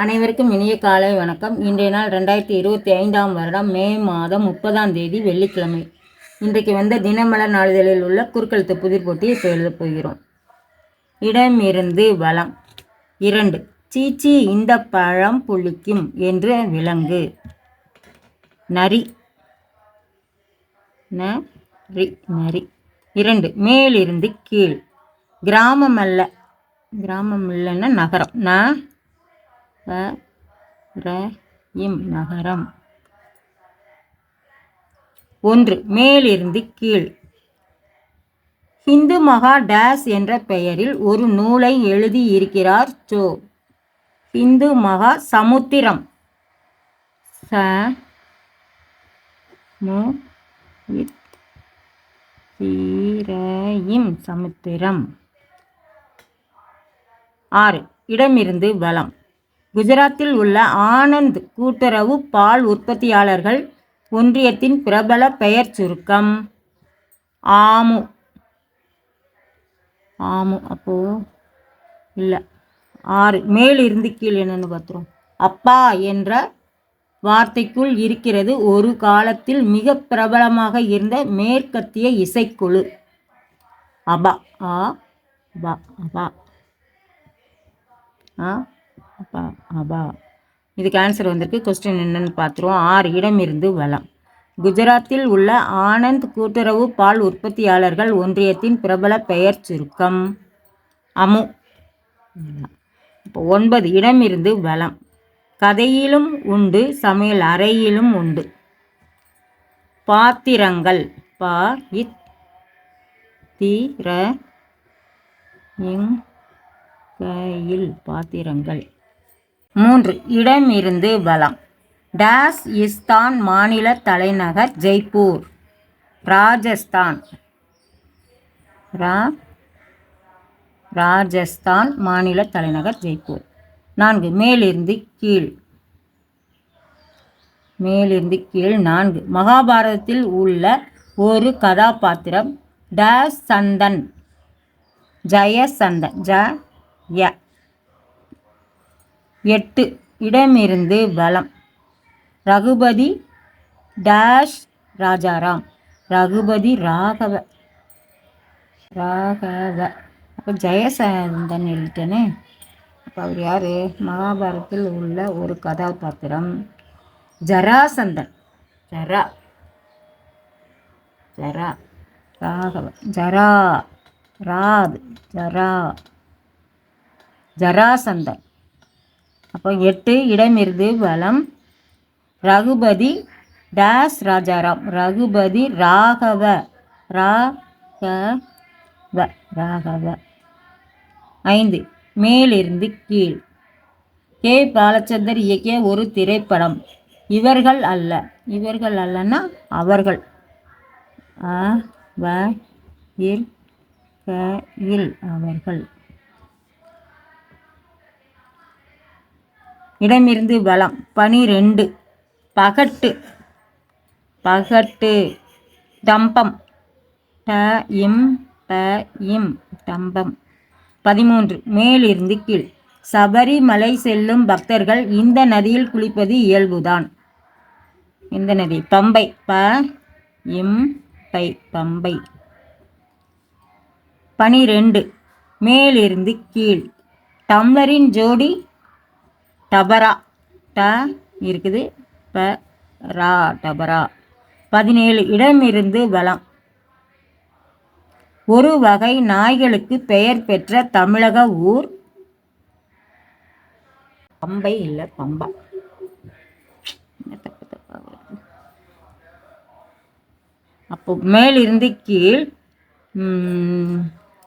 அனைவருக்கும் இனிய காலை வணக்கம். இன்றைய நாள் ரெண்டாயிரத்தி இருபத்தி ஐந்தாம் வருடம் மே மாதம் முப்பதாம் தேதி வெள்ளிக்கிழமை. இன்றைக்கு வந்த தினமலர் நாளிதழில் உள்ள குறுக்கெழுத்து புதிர் போட்டியை இப்போ எழுதப் போகிறோம். இடமிருந்து வளம். இரண்டு சீச்சி இந்த பழம் புளிக்கும் என்று விலங்கு. நரி. நரி நரி. இரண்டு மேலிருந்து கீழ். கிராமம் அல்ல கிராமம் இல்லைன்னா நகரம். ந இம் நகரம். ஒன்று மேலிருந்து கீழ். ஹிந்து மகா டேஸ் என்ற பெயரில் ஒரு நூலை எழுதி இருக்கிறார் சோ. ஹிந்து மகா சமுத்திரம். ச மு சமுத்திரம். ஆறு இடமிருந்து வளம் குஜராத்தில் உள்ள ஆனந்த் கூட்டுறவு பால் உற்பத்தியாளர்கள் ஒன்றியத்தின் பிரபல பெயர் சுருக்கம். ஆமு. ஆமு. அப்போ இல்லை. ஆறு. மேலிருந்து கீழ் என்னென்னு பார்த்துரும் அப்பா என்ற வார்த்தைக்குள் இருக்கிறது ஒரு காலத்தில் மிக பிரபலமாக இருந்த மேற்கத்திய இசைக்குழு. அபா. ஆ பா. அபா. ஆ. அப்பா அபா இதுக்கு ஆன்சர் வந்திருக்கு. கொஸ்டின் என்னன்னு பார்த்துருவோம். ஆறு இடம் இருந்து வளம் குஜராத்தில் உள்ள ஆனந்த் கூட்டுறவு பால் உற்பத்தியாளர்கள் ஒன்றியத்தின் பிரபல பெயர் சுருக்கம். அமு. இப்போ ஒன்பது இடம் இருந்து வளம் கதையிலும் உண்டு சமையல் அறையிலும் உண்டு. பாத்திரங்கள். பா இத் தீர கையில் பாத்திரங்கள். மூன்று. இடமிருந்து பலம் டேஸ் இஸ்தான் மாநில தலைநகர் ஜெய்ப்பூர். ராஜஸ்தான். ரா ராஜஸ்தான் மாநில தலைநகர் ஜெய்ப்பூர். நான்கு. மேலிருந்து கீழ். மேலிருந்து கீழ் நான்கு. மகாபாரதத்தில் உள்ள ஒரு கதாபாத்திரம் டேஸ் சந்தன். ஜயசந்தன். ஜ ய. எட்டு. இடமிருந்து வலம். ரகுபதி டேஷ் ராஜாராம். ரகுபதி ராகவ. ராகவ. அப்போ ஜெயசந்தன் எழுதிட்டேனே. அப்போ அவர் யார்? மகாபாரதத்தில் உள்ள ஒரு கதாபாத்திரம். ஜராசந்தன். ஜரா. ஜரா. ராகவ. ஜரா. ராத். ஜரா. ஜராசந்தன். அப்போ எட்டு இடமிருந்து வலம் ரகுபதி டேஸ் ராஜாராம். ரகுபதி ராகவ ராகவ ராகவ. ஐந்து மேலிருந்து கீழ். கே. பாலச்சந்தர் இயக்கிய ஒரு திரைப்படம். இவர்கள் அல்ல. இவர்கள் அல்லன்னா அவர்கள். அ வ இல் க இல் அவர்கள். இடமிருந்து வளம். பனிரெண்டு. பகட்டு. பகட்டு. டம்பம் ட இம் ப இம். டம்பம் பதிமூன்று. மேலிருந்து கீழ். சபரிமலை செல்லும் பக்தர்கள் இந்த நதியில் குளிப்பது இயல்புதான். இந்த நதி. பம்பை. ப இம் பை. பம்பை. பனிரெண்டு. மேலிருந்து கீழ். டம்ளரின் ஜோடி டபரா. ட இருக்குது. ப ரா டபரா. பதினேழு இடமிருந்து வளம். ஒரு வகை நாய்களுக்கு பெயர் பெற்ற தமிழக ஊர்? பம்பை இல்லை பம்பா. அப்போ மேலிருந்து கீழ்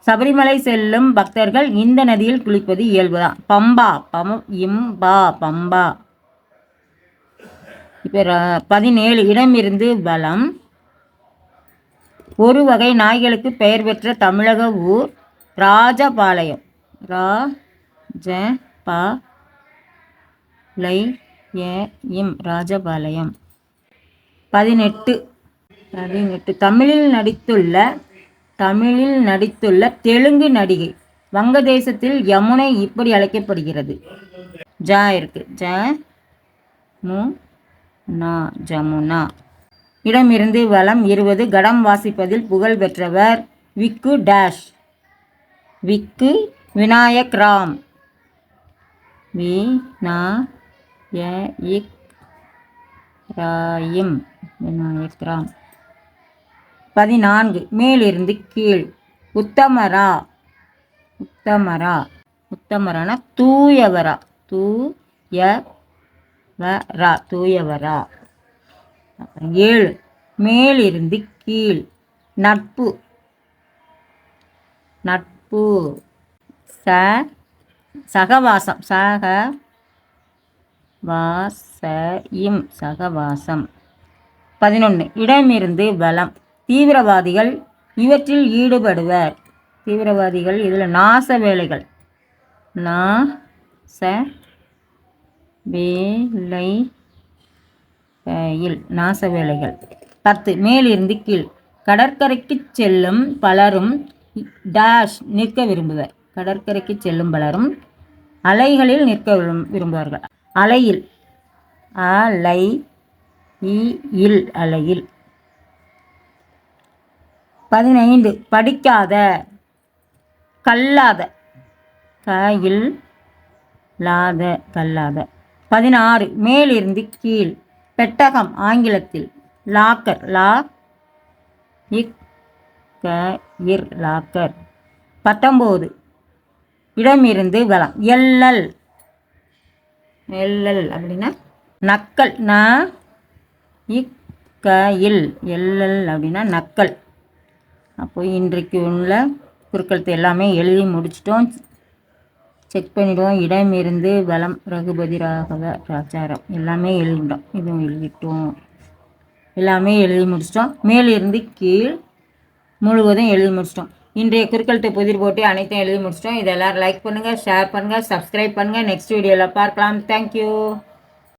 சபரிமலை செல்லும் பக்தர்கள் இந்த நதியில் குளிப்பது இயல்புதான். பம்பா பம் இம்பா பம்பா. இப்போ பதினேழு இடமிருந்து வலம். ஒரு வகை நாய்களுக்கு பெயர் பெற்ற தமிழக ஊர் ராஜபாளையம். ரா ஜ பா லை ஏ இம் ராஜபாளையம். பதினெட்டு பதினெட்டு. தமிழில் நடித்துள்ள தமிழில் நடித்துள்ள தெலுங்கு நடிகை. வங்கதேசத்தில் யமுனை இப்படி அழைக்கப்படுகிறது. ஜா இருக்கு. ஜ மு நா ஜமுனா. இடமிருந்து வலம் இருபது கடம் வாசிப்பதில் புகழ் பெற்றவர் விக்கு டேஷ். விக்கு விநாயக் ராம். வி நா ய இக் ராயிம். விநாயக் ராம். பதினான்கு. மேலிருந்து கீழ். உத்தமரா. உத்தமரா. உத்தமரானா தூயவரா. தூயவரா. தூயவரா. ஏழு. மேலிருந்து கீழ். நட்பு. நட்பு. ச சகவாசம். சக வாசம் சகவாசம். பதினொன்று இடமிருந்து பலம் தீவிரவாதிகள் இவற்றில் ஈடுபடுவர். தீவிரவாதிகள் இதில் நாச வேலைகள். நாச வேலை இல் நாச வேலைகள். பத்து மேலிருந்து கீழ். கடற்கரைக்கு செல்லும் பலரும் டேஷ் நிற்க விரும்புவர். கடற்கரைக்கு செல்லும் பலரும் அலைகளில் நிற்க விரும்புவார்கள். அலையில் அலை இ இல் அலையில். பதினைந்து படிக்காத கல்லாத கையில் லாத கல்லாத. பதினாறு மேலிருந்து கீழ் பெட்டகம் ஆங்கிலத்தில் லாக்கர் லா இக் க இர் லாக்கர். பத்தொம்போது இடமிருந்து வலம் எல்லல். எல்லல் அப்படின்னா நக்கல் ந இக் க இல். எல்லல் அப்படின்னா நக்கல். அப்போ இன்றைக்கு உள்ள குறுக்கெழுத்து எல்லாமே எழுதி முடிச்சிட்டோம். செக் பண்ணிவிடுவோம் இடம் இருந்து வளம் ரகுபதி ராகவ ராஜாராம் எல்லாமே எழுதிட்டோம். இதுவும் எழுதிட்டோம். எல்லாமே எழுதி முடிச்சிட்டோம். மேலிருந்து கீழ் முழுவதும் எழுதி முடிச்சிட்டோம். இன்றைய குறுக்கெழுத்து புதிர் போட்டு அனைத்தும் எழுதி முடிச்சிட்டோம். இதெல்லாம் லைக் பண்ணுங்கள் ஷேர் பண்ணுங்கள் சப்ஸ்கிரைப் பண்ணுங்கள் நெக்ஸ்ட் வீடியோவில் பார்க்கலாம். தேங்க்யூ